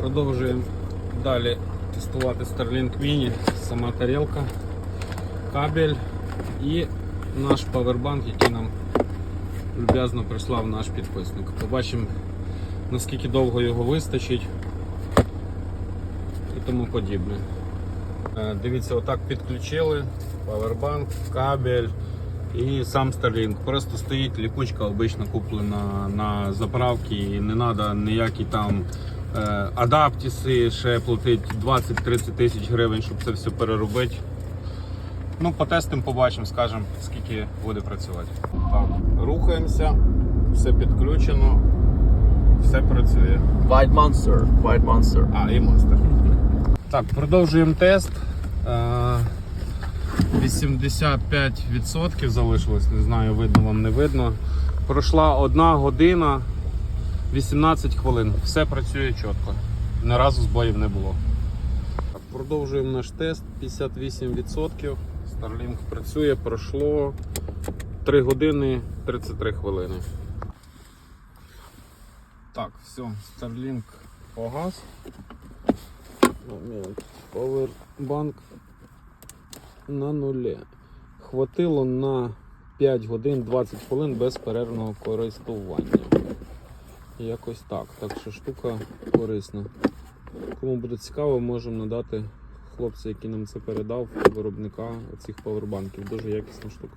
Продовжуємо далі тестувати Starlink Mini, сама тарілка, кабель і наш павербанк, який нам люб'язно прислав наш підписник. Побачимо, наскільки довго його вистачить і тому подібне. Е, Дивіться, отак підключили павербанк, кабель і сам Starlink. Просто стоїть ліпучка обично куплена на заправці і не треба ніякі там адаптіси, ще платить 20-30 тисяч гривень, щоб це все переробити. Ну, потестимо, побачимо, скажемо, скільки буде працювати. Так, рухаємося, все підключено, все працює. White Monster. White Monster. А, і мастер. Так, продовжуємо тест. Е, 85% залишилось, не знаю, видно вам не видно. Пройшла одна година 18 хвилин. Все працює чітко. Ні разу збоїв не було. Продовжуємо наш тест. 58%. Starlink працює, пройшло 3 години 33 хвилини. Так, все, Starlink погас. Момент. Powerbank на нулі. Хватило на 5 годин 20 хвилин безперервного користування. Якось так. Так що штука корисна. Кому буде цікаво, можемо надати хлопця, який нам це передав, виробника цих павербанків. Дуже якісна штука.